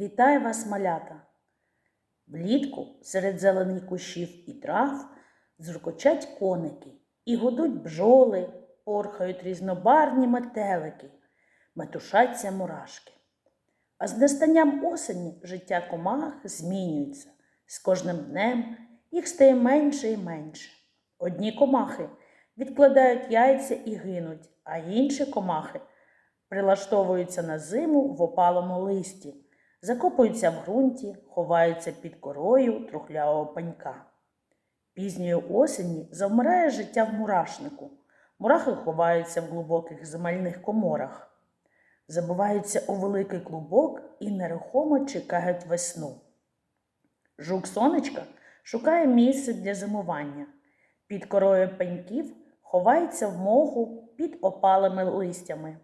Вітаю вас, малята! Влітку серед зелених кущів і трав зуркочать коники і гудуть бджоли, порхають різнобарні метелики, метушаться мурашки. А з настанням осені життя комах змінюється. З кожним днем їх стає менше і менше. Одні комахи відкладають яйця і гинуть, а інші комахи прилаштовуються на зиму в опалому листі, закопуються в ґрунті, ховаються під корою трухлявого пенька. Пізньої осені завмирає життя в мурашнику. Мурахи ховаються в глибоких земельних коморах, забиваються у великий клубок і нерухомо чекають весну. Жук сонечка шукає місце для зимування. Під корою пеньків ховається в моху під опалими листями.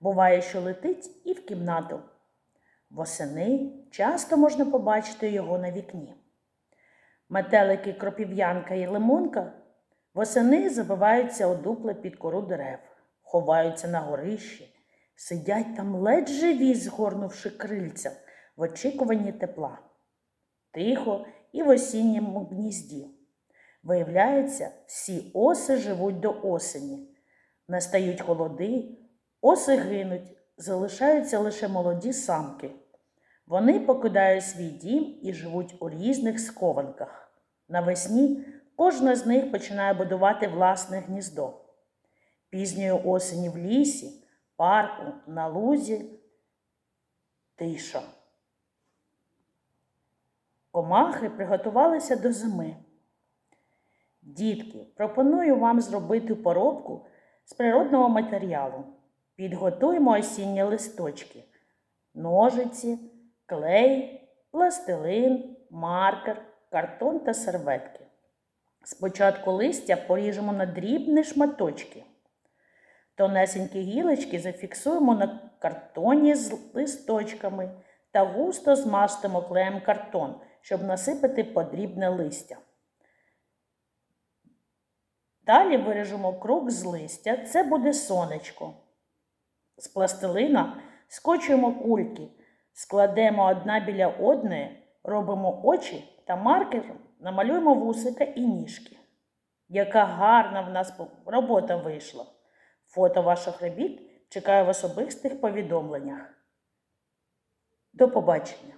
Буває, що летить і в кімнату. Восени часто можна побачити його на вікні. Метелики кропів'янка і лимонка восени забиваються у дупла під кору дерев, ховаються на горищі, сидять там ледь живі, згорнувши крильця в очікуванні тепла. Тихо і в осінньому гнізді. Виявляється, всі оси живуть до осені. Настають холоди, оси гинуть, залишаються лише молоді самки. Вони покидають свій дім і живуть у різних схованках. Навесні кожна з них починає будувати власне гніздо. Пізньої осені в лісі, парку, на лузі тиша. Комахи приготувалися до зими. Дітки, пропоную вам зробити поробку з природного матеріалу. Підготуємо осінні листочки, ножиці, клей, пластилин, маркер, картон та серветки. Спочатку листя поріжемо на дрібні шматочки. Тонесенькі гілочки зафіксуємо на картоні з листочками та густо змастимо клеєм картон, щоб насипати подрібне листя. Далі виріжемо круг з листя, це буде сонечко. З пластилина скочуємо кульки, складемо одна біля одної, робимо очі та маркером намалюємо вусика і ніжки. Яка гарна в нас робота вийшла! Фото ваших робіт чекаю в особистих повідомленнях. До побачення!